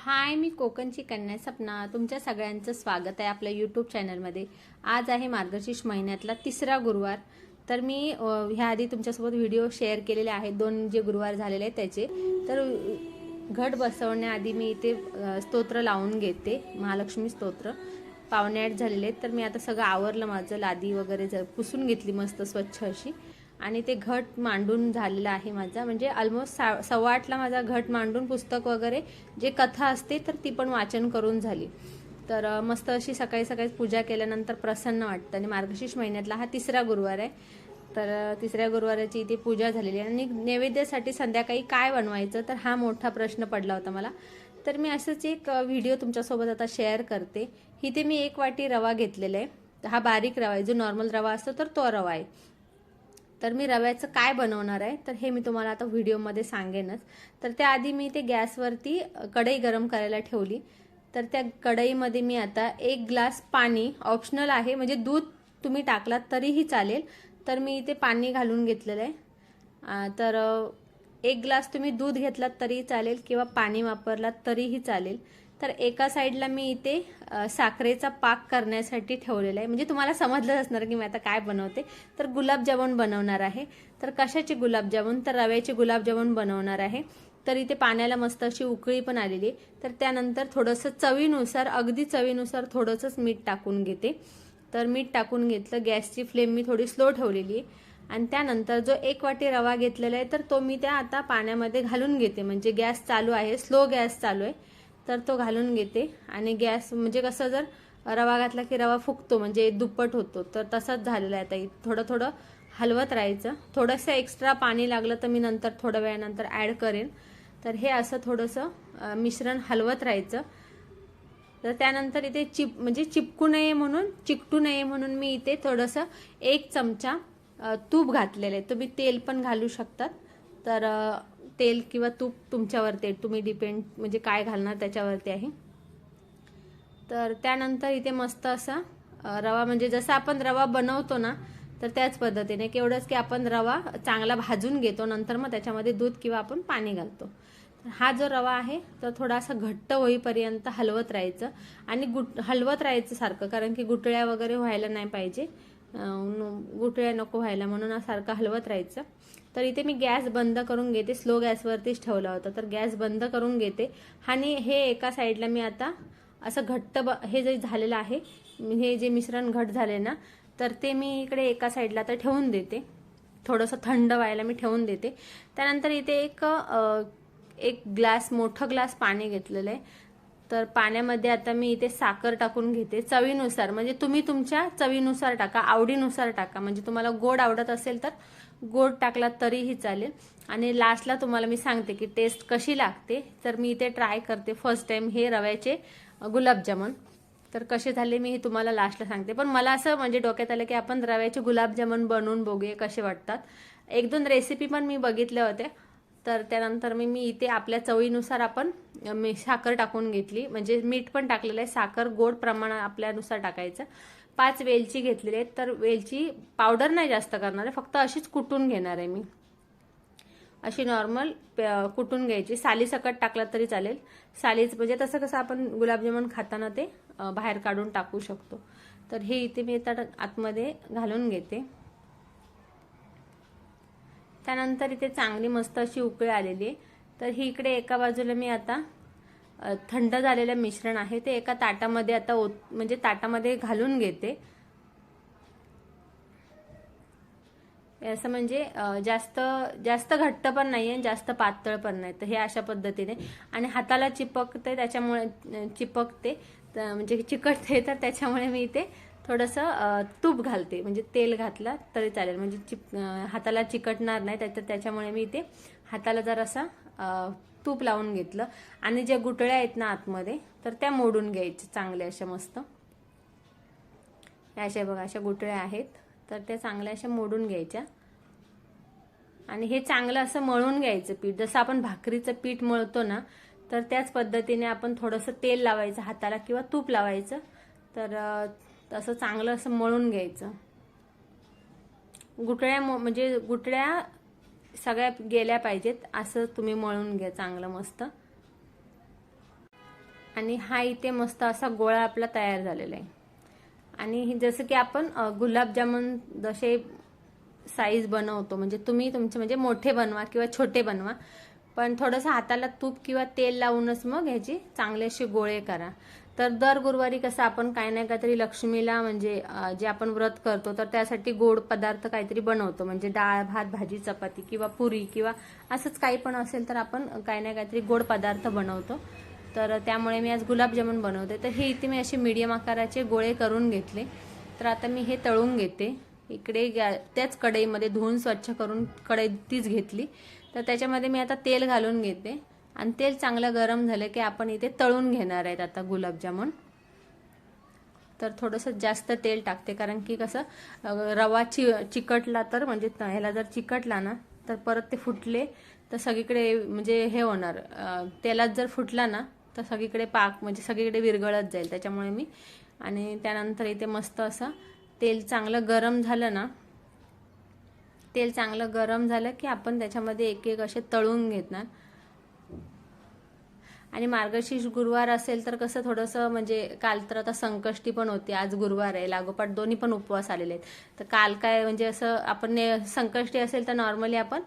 हाय मी कोकणची कन्या सपना. तुमच्या सगळ्यांचं स्वागत आहे आपल्या यूट्यूब चॅनलमध्ये आज आहे मार्गशीर्ष महिन्यातला तिसरा गुरुवार. तर मी ह्याआधी ह्या आधी तुमच्यासोबत व्हिडिओ शेअर केलेले आहेत. दोन जे गुरुवार झालेले आहेत त्याचे. तर घट बसवण्याआधी मी इथे स्तोत्र लावून घेते. महालक्ष्मी स्तोत्र. पावणे आठ झालेले आहेत. तर मी आता सगळं आवरलं माझं. लादी वगैरे जर पुसून घेतली मस्त स्वच्छ अशी. आणि ते घट मांडून झालेला आहे माझा. म्हणजे ऑलमोस्ट सा सव्वा आठला माझा घट मांडून पुस्तक वगैरे जे कथा असते तर ती पण वाचन करून झाली. तर मस्त अशी सकाळी सकाळी पूजा केल्यानंतर प्रसन्न वाटतं. आणि मार्गशीर्ष महिन्यातला हा तिसरा गुरुवार आहे. तर तिसऱ्या गुरुवाराची इथे पूजा झालेली आहे. आणि नैवेद्यासाठी संध्याकाळी काय बनवायचं तर हा मोठा प्रश्न पडला होता मला. तर मी असंच एक व्हिडिओ तुमच्यासोबत आता शेअर करते. इथे मी एक वाटी रवा घेतलेला आहे. हा बारीक रवा आहे. जो नॉर्मल रवा असतो तर तो रवा आहे. तर मी रव्याचं काय बनवणार आहे? तर हे मी तुम्हाला आता व्हिडिओमध्ये सांगेनच. तर त्याआधी मी ते गॅसवरती कढई गरम करायला ठेवली. तर त्या कढईमध्ये मी आता एक ग्लास पाणी ऑप्शनल आहे म्हणजे दूध तुम्ही टाकलात तरीही चालेल. तर मी इथे पाणी घालून घेतलेलं आहे. तर एक ग्लास तुम्ही दूध घेतलात तरीही चालेल किंवा पाणी वापरलात तरीही चालेल. तर एका साईडला मी इथे साखरेचा पाक करण्यासाठी ठेवलेला आहे. म्हणजे तुम्हाला समजलंच असणार की मी आता काय बनवते. तर गुलाबजामुन बनवणार आहे. तर कशाचे गुलाबजामुन? तर रव्याचे गुलाबजामुन बनवणार आहे. तर इथे पाण्याला मस्त अशी उकळी पण आलेली आहे. तर त्यानंतर थोडंसं चवीनुसार अगदी चवीनुसार थोडंसंच मीठ टाकून घेते. तर मीठ टाकून घेतलं गॅसची फ्लेम मी थोडी स्लो ठेवलेली आहे. आणि त्यानंतर जो एक वाटी रवा घेतलेला आहे तर तो मी त्या आता पाण्यामध्ये घालून घेते. म्हणजे गॅस चालू आहे स्लो गॅस चालू आहे. तर तो घालून घेते. आणि गॅस म्हणजे कसं जर रवा घातला की रवा फुगतो म्हणजे दुप्पट होतो तर तसंच झालेलं आहे ताई थोडं थोडं हलवत राहायचं. थोडंसं एक्स्ट्रा पाणी लागलं तर मी नंतर थोड्या वेळानंतर ॲड करेन. तर हे असं थोडंसं मिश्रण हलवत राहायचं. तर त्यानंतर इथे चिप म्हणजे चिपकू नये म्हणून चिकटू नये म्हणून मी इथे थोडंसं एक चमचा तूप घातलेलं आहे. तुम्ही तेल पण घालू शकतात. तर तेल किंवा तूप तुमच्यावरती आहे? तुम्ही डिपेंड म्हणजे काय घालणार त्याच्यावरती आहे? तर त्यानंतर इथे मस्त असा रवा म्हणजे जसं आपण रवा बनवतो ना तर त्याच पद्धतीने केवढंच की आपण रवा चांगला भाजून घेतो नंतर मग त्याच्यामध्ये दूध किंवा आपण पाणी घालतो. हा जो रवा आहे तर थोडासा घट्ट होईपर्यंत हलवत राहायचं आणि गुट हलवत राहायचं सारखं कारण की गुटळ्या वगैरे व्हायला नाही पाहिजे. गुटळ्या नको व्हायला म्हणून सारखं हलवत राहायचं. तर इथे मी गॅस बंद करून घेते स्लो गॅसवरतीच ठेवला होता. तर गॅस बंद करून घेते आणि हे एका साईडला मी आता असं घट्ट ब हे जे झालेलं आहे हे जे मिश्रण घट झाले ना तर ते मी इकडे एका साईडला आता ठेवून देते. थोडंसं थंड व्हायला मी ठेवून देते. त्यानंतर इथे एक एक ग्लास मोठं ग्लास पाणी घेतलेलं आहे. तर पाण्यामध्ये आता मी इथे साखर टाकून घेते. चवीनुसार म्हणजे तुम्ही तुमच्या चवीनुसार टाका आवडीनुसार टाका. म्हणजे तुम्हाला गोड आवडत असेल तर गोड टाकला तरीही चालेल. आणि लास्टला तुम्हाला मी सांगते की टेस्ट कशी लागते. तर मी इथे ट्राय करते फर्स्ट टाइम हे रव्याचे गुलाबजामुन. तर कसे झाले मी हे तुम्हाला लास्टला सांगते. पण मला असं म्हणजे डोक्यात आलं की आपण रव्याचे गुलाबजामुन बनवून बघूया कसे वाटतात. एक दोन रेसिपी पण मी बघितल्या होत्या. तर त्यानंतर मी मी इथे आपल्या चवीनुसार आपण मी साखर टाकून घेतली. म्हणजे मीठ पण टाकलेलं आहे. साखर गोड प्रमाण आपल्यानुसार टाकायचं. पाच वेलची घेतलेली आहेत. तर वेलची पावडर नाही जास्त करणार आहे. फक्त अशीच कुटून घेणार आहे मी. अशी नॉर्मल कुटून घ्यायची. साली सकट टाकला तरी चालेल. सालीच म्हणजे तसं कसं आपण गुलाबजामुन खाताना ते बाहेर काढून टाकू शकतो. तर हे इथे मी आता आतमध्ये घालून घेते. त्यानंतर इथे चांगली मस्त अशी उकळी आलेली आहे. तर ही इकडे एका बाजूला मी आता थंड झालेलं मिश्रण आहे ते एका ताटामध्ये आता ओत म्हणजे ताटामध्ये घालून घेते. असं म्हणजे जास्त जास्त घट्ट पण नाही आहे जास्त पातळ पण नाही. तर हे अशा पद्धतीने. आणि हाताला चिपकते त्याच्यामुळे चिपकते. तर म्हणजे चिकटते तर त्याच्यामुळे मी इथे थोडंसं तूप घालते. म्हणजे तेल घातलं तरी चालेल. म्हणजे चिप हाताला चिकटणार नाही त्याच्या त्याच्यामुळे मी इथे हाताला जरासा तूप लावून घेतलं. आणि ज्या गुटळ्या आहेत ना आतमध्ये तर त्या मोडून घ्यायच्या चांगल्या अशा मस्त. अशा बघा अशा गुटळ्या आहेत. तर त्या चांगल्या अशा मोडून घ्यायच्या. आणि हे चांगलं असं मळून घ्यायचं पीठ. जसं आपण भाकरीचं पीठ मळतो ना तर त्याच पद्धतीने आपण थोडंसं तेल लावायचं हाताला किंवा तूप लावायचं. तर तसं चांगलं असं मळून घ्यायचं. गुटळ्या म्हणजे गुटळ्या सगळ्या गेल्या पाहिजेत असं तुम्ही मळून घ्या चांगलं मस्त. आणि हा इथे मस्त असा गोळा आपला तयार झालेला आहे. आणि जसं की आपण गुलाबजामुन जसे साईज बनवतो म्हणजे तुम्ही तुमचे म्हणजे मोठे बनवा किंवा छोटे बनवा पण थोडंसं हाताला तूप किंवा तेल लावूनच मग ह्याची चांगले असे गोळे करा. तर दर गुरुवारी कसं आपण काही नाही काहीतरी लक्ष्मीला म्हणजे जे आपण व्रत करतो तर त्यासाठी गोड पदार्थ काहीतरी बनवतो. म्हणजे डाळ भात भाजी चपाती किंवा पुरी किंवा असंच काही पण असेल तर आपण काही नाही काहीतरी गोड पदार्थ बनवतो. तर त्यामुळे मी आज गुलाबजामुन बनवते. तर हे इथे मी असे मीडियम आकाराचे गोळे करून घेतले. तर आता मी हे तळून घेते. इकडे गॅ त्याच कढईमध्ये धुवून स्वच्छ करून कढई तीच घेतली. तर त्याच्यामध्ये मी आता तेल घालून घेते. आणि तेल चांगलं गरम झालं की आपण इथे तळून घेणार आहेत आता गुलाबजामुन. तर थोडंसं जास्त तेल टाकते कारण की कसं रवा चि चिकटला तर म्हणजे ह्याला जर चिकटला ना तर परत ते फुटले तर सगळीकडे म्हणजे हे होणार. तेलात जर फुटला ना तर सगळीकडे पाक म्हणजे सगळीकडे विरघळत जाईल. त्याच्यामुळे मी आणि त्यानंतर इथे मस्त असं तेल चांगलं गरम झालं ना तेल चांगलं गरम झालं की आपण त्याच्यामध्ये एक एक असे तळून घेणार आणि मार्गशीर्ष गुरुवार असेल तर कसं थोडंसं म्हणजे काल तर आता संकष्टी पण होती आज गुरुवार आहे लागोपाठ दोन्ही पण उपवास आलेले आहेत. तर काल काय म्हणजे असं आपण ने- संकष्टी असेल तर नॉर्मली आपण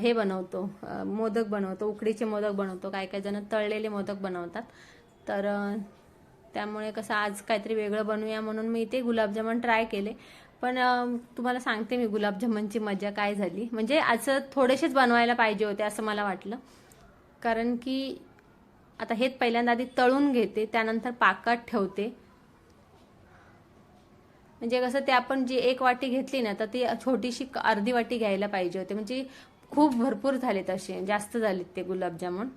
हे बनवतो मोदक बनवतो उकडीचे मोदक बनवतो काही काही जण तळलेले मोदक बनवतात. तर त्यामुळे कसं आज काहीतरी वेगळं बनवूया म्हणून मी इथे गुलाबजामुन ट्राय केले. पण तुम्हाला सांगते मी गुलाबजामुनची मजा काय झाली. म्हणजे आज थोडेसेच बनवायला पाहिजे होते असं मला वाटलं. कारण की आता हेच पहिल्यांदा आधी तळून घेते त्यानंतर पाकात ठेवते. म्हणजे कसं ते आपण जी एक वाटी घेतली ना तर ती छोटीशी अर्धी वाटी घ्यायला पाहिजे होते. म्हणजे खूप भरपूर झाले तसे जास्त झालेत ते गुलाबजामुन.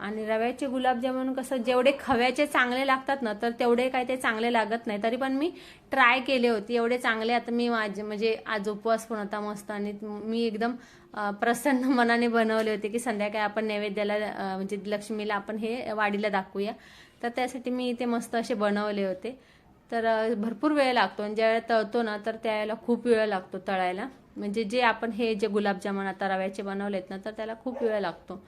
आणि रव्याचे गुलाबजामुन कसं जेवढे खव्याचे चांगले लागतात ना तर तेवढे काही ते चांगले लागत नाही. तरी पण मी ट्राय केले होते एवढे चांगले. आता मी माझे म्हणजे आज उपवास पण होता मस्त आणि मी एकदम प्रसन्न मनाने बनवले होते की संध्याकाळी आपण नैवेद्याला म्हणजे लक्ष्मीला आपण हे वाडीला दाखवूया. तर त्यासाठी मी इथे मस्त असे बनवले होते. तर भरपूर वेळ लागतो आणि ज्यावेळेला तळतो ना तर त्यावेळेला खूप वेळ लागतो तळायला. म्हणजे जे आपण हे जे गुलाबजामुन आता रव्याचे बनवलेत ना तर त्याला खूप वेळ लागतो.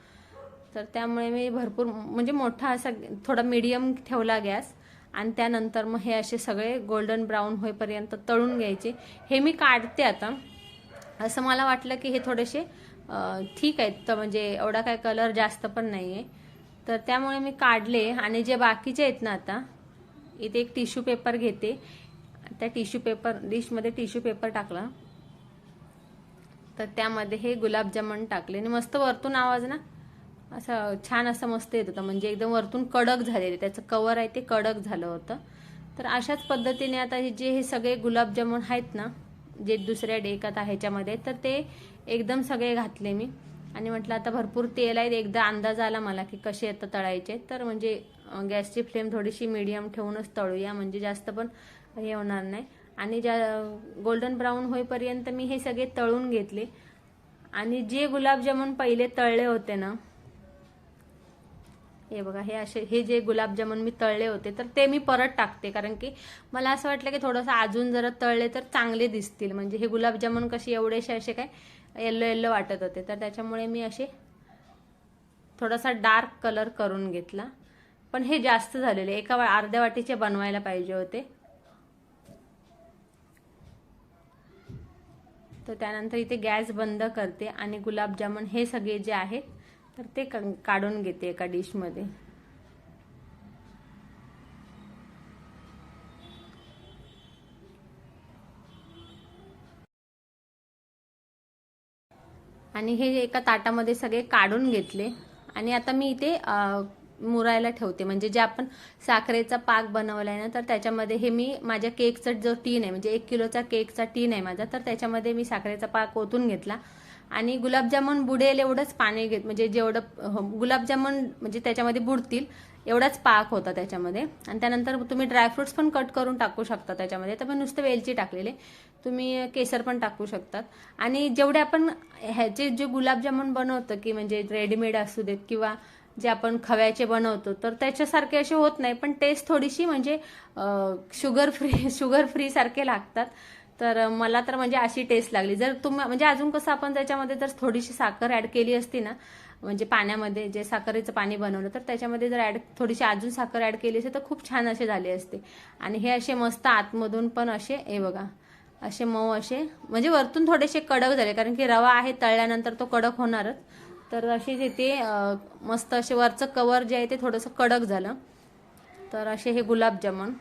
तर त्यामुळे मी भरपूर म्हणजे मोठा असा थोडा मीडियम ठेवला गॅस आणि त्यानंतर मग हे असे सगळे गोल्डन ब्राऊन होईपर्यंत तळून घ्यायचे. हे मी काढते आता. असं मला वाटलं की हे थोडेसे ठीक आहेत. तर म्हणजे एवढा काय कलर जास्त पण नाही आहे तर त्यामुळे मी काढले आणि जे बाकीचे आहेत ना आता इथे एक टिश्यू पेपर घेते. त्या टिश्यू पेपर डिशमध्ये टिश्यू पेपर टाकला. तर त्यामध्ये हे गुलाबजामुन टाकले. आणि मस्त वरतून आवाज ना असं छान असं मस्त येत होतं. म्हणजे एकदम वरतून कडक झालेले. त्याचं कवर आहे ते कडक झालं होतं. तर अशाच पद्धतीने आता हे जे हे सगळे गुलाबजामुन आहेत ना जे दुसऱ्या डेकात आहे ह्याच्यामध्ये तर ते एकदम सगळे घातले मी. आणि म्हटलं आता भरपूर तेल आहे एकदा अंदाज आला मला की कसे आता तळायचे. तर म्हणजे गॅसची फ्लेम थोडीशी मिडियम ठेवूनच तळूया. म्हणजे जास्त पण हे होणार नाही. आणि ज्या गोल्डन ब्राऊन होईपर्यंत मी हे सगळे तळून घेतले. आणि जे गुलाबजामुन पहिले तळले होते ना हे बघा हे असे हे जे गुलाबजामुन मी तळले होते तर ते मी परत टाकते. कारण की मला असं वाटलं की थोडंसं अजून जरा तळले तर चांगले दिसतील. म्हणजे हे गुलाबजामुन कसे एवढेसे असे काय येल्लो येल्लो वाटत होते. तर त्याच्यामुळे मी असे थोडासा डार्क कलर करून घेतला. पण हे जास्त झालेले. एका वा- अर्ध्या वाटीचे बनवायला पाहिजे होते. तर त्यानंतर इथे गॅस बंद करते आणि गुलाबजामुन हे सगळे जे आहेत तर ते काढून घेते एका डिशमध्ये. आणि हे एका ताटामध्ये सगळे काढून घेतले. आणि आता मी इथे मुरायला ठेवते. म्हणजे जे आपण साखरेचा पाक बनवलाय ना तर त्याच्यामध्ये हे मी माझ्या केकचा जो टीन आहे म्हणजे एक किलोचा केकचा टीन आहे माझा तर त्याच्यामध्ये मी साखरेचा पाक ओतून घेतला. आणि गुलाबजामुन बुडेल एवढंच पाणी घेत म्हणजे जेवढं हो, गुलाबजामुन म्हणजे त्याच्यामध्ये बुडतील एवढाच पाक होता त्याच्यामध्ये. आणि त्यानंतर तुम्ही ड्रायफ्रुट्स पण कट करून टाकू शकता त्याच्यामध्ये. तर मी नुसतं वेलची टाकलेले. तुम्ही केसर पण टाकू शकतात. आणि जेवढे आपण ह्याचे जे गुलाबजामुन बनवतो की म्हणजे रेडीमेड असू देत किंवा जे आपण खव्याचे बनवतो तर त्याच्यासारखे असे होत नाही. पण टेस्ट थोडीशी म्हणजे शुगर फ्री शुगर फ्री सारखे लागतात. तर मला तर म्हणजे अशी टेस्ट लागली. जर तुम्ही म्हणजे अजून कसं आपण त्याच्यामध्ये जर थोडीशी साखर ऍड केली असती ना म्हणजे पाण्यामध्ये जे साखरेचं पाणी बनवलं तर त्याच्यामध्ये जर ॲड थोडीशी अजून साखर ॲड केली असेल तर खूप छान असे झाले असते. आणि हे असे मस्त आतमधून पण असे हे बघा असे मऊ असे म्हणजे वरतून थोडेसे कडक झाले कारण की रवा आहे तळल्यानंतर तो कडक होणारच. तर असे जे ते मस्त असे वरचं कवर जे आहे ते थोडंसं कडक झालं. तर असे हे गुलाबजामुन.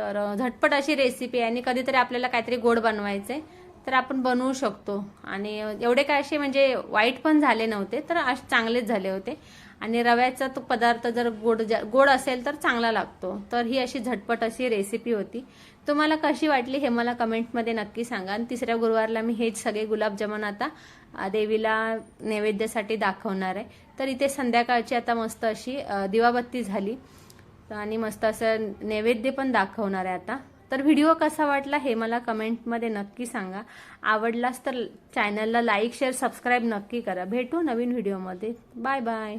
तर झटपट अशी रेसिपी आहे आणि कधीतरी आपल्याला काहीतरी गोड बनवायचे तर आपण बनवू शकतो. आणि एवढे काय असे म्हणजे वाईट पण झाले नव्हते तर असे चांगलेच झाले होते. आणि रव्याचा तो पदार्थ जर गोड गोड असेल तर चांगला लागतो. तर ही अशी झटपट अशी रेसिपी होती. तुम्हाला कशी वाटली हे मला कमेंटमध्ये नक्की सांगा. आणि तिसऱ्या गुरुवारला मी हेच सगळे गुलाबजामुन आता देवीला नैवेद्यासाठी दाखवणार आहे. तर इथे संध्याकाळची आता मस्त अशी दिवाबत्ती झाली. आणि मस्त असं नैवेद्य पण दाखवणार आहे आता. तर व्हिडिओ कसा वाटला हे मला कमेंटमध्ये नक्की सांगा. आवडलास तर चॅनलला लाईक शेअर सबस्क्राईब नक्की करा. भेटू नवीन व्हिडिओमध्ये. Bye bye.